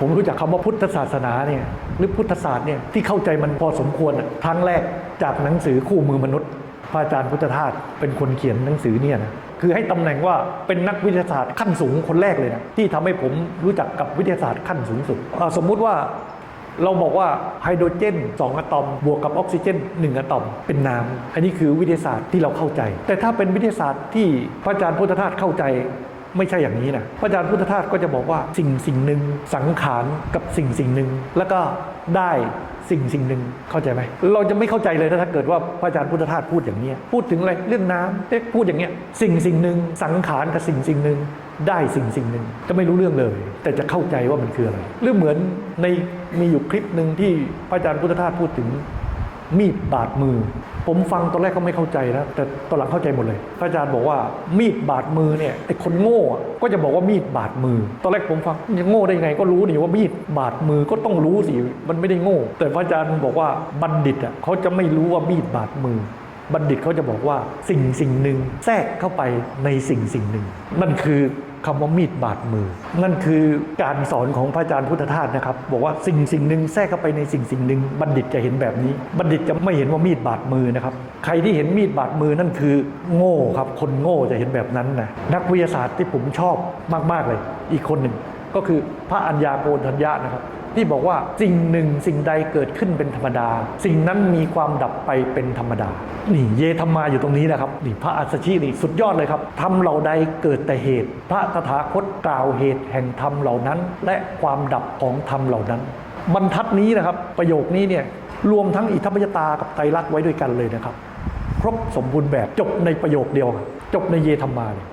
ผมรู้จักคำว่าพุทธศาสนาเนี่ยหรือพุทธศาสตร์เนี่ยที่เข้าใจมันพอสมควรครั้งแรกจากหนังสือคู่มือมนุษย์พระอาจารย์พุทธทาสเป็นคนเขียนหนังสือเนี่ยนะคือให้ตำแหน่งว่าเป็นนักวิทยาศาสตร์ขั้นสูงคนแรกเลยนะที่ทำให้ผมรู้จักกับวิทยาศาสตร์ขั้นสูงสุด สมมุติว่าเราบอกว่าไฮโดรเจน 2 อะตอม บวกกับออกซิเจน 1 อะตอม เป็นน้ำ อันนี้คือวิทยาศาสตร์ที่เราเข้าใจ แต่ถ้าเป็นวิทยาศาสตร์ที่พระอาจารย์พุทธทาสเข้าใจ ไม่ใช่อย่างนี้นะพระอาจารย์พุทธทาสก็จะบอกว่าสิ่งสิ่งหนึ่งสังขารกับสิ่งสิ่งหนึ่งแล้วก็ได้สิ่งสิ่งหนึ่งเข้าใจไหมเราจะไม่เข้าใจเลยถ้าเกิดว่าพระอาจารย์พุทธทาสพูดอย่างนี้พูดถึงอะไรเรื่องน้ำเอ๊ะพูดอย่างเงี้ยสิ่งสิ่งหนึ่งสังขารกับสิ่งสิ่งหนึ่งได้สิ่งสิ่งหนึ่งจะไม่รู้เรื่องเลย แต่จะเข้าใจว่ามันคืออะไรหรือเหมือนในมีอยู่คลิปหนึ่งที่พระอาจารย์พุทธทาสพูดถึงมีดบาดมือ ผมฟังตอนแรกก็ไม่เข้าใจนะแต่ตอนหลังเข้าใจหมดเลยพระอาจารย์บอกว่ามีดบาดมือเนี่ยไอ้คนโง่ก็จะบอกว่ามีดบาดมือ ตอนแรกผมฟังจะโง่ได้ยังไงก็รู้นี่ว่ามีดบาดมือก็ต้องรู้สิมันไม่ได้โง่ แต่พระอาจารย์บอกว่าบัณฑิตอะเขาจะไม่รู้ว่ามีดบาดมือ บัณฑิตเขาจะบอกว่าสิ่งสิ่งหนึ่งแทรกเข้าไปในสิ่งสิ่งหนึ่งนั่นคือ คำว่ามีดบาดมือ นั่นคือการสอนของพระอาจารย์พุทธทาสนะครับ บอกว่าสิ่งสิ่งหนึ่งแทรกเข้าไปในสิ่งสิ่งหนึ่งบัณฑิตจะเห็นแบบนี้ บัณฑิตจะไม่เห็นว่ามีดบาดมือนะครับ ใครที่เห็นมีดบาดมือนั่นคือ โง่ครับ คนโง่จะเห็นแบบนั้นนะนักวิทยาศาสตร์ที่ผมชอบมาก ๆ เลย อีกคนหนึ่งก็คือพระอัญญาโกณทัญญะนะครับ ที่บอกว่าสิ่งหนึ่งสิ่งใดเกิดขึ้นเป็นธรรมดา สิ่งนั้นมีความดับไปเป็นธรรมดา นี่เยธรรมาอยู่ตรงนี้นะครับนี่พระอัสสชินี่สุดยอดเลยครับทำเหล่าใดเกิดแต่เหตุ พระตถาคตกล่าวเหตุแห่งธรรมเหล่านั้น และความดับของธรรมเหล่านั้น บรรทัดนี้นะครับประโยคนี้เนี่ยรวมทั้งอิทธิปยตากับไตรลักษณ์ไว้ด้วยกันเลยนะครับ ครบสมบูรณ์แบบจบในประโยคเดียว จบในเยธรรมาเลย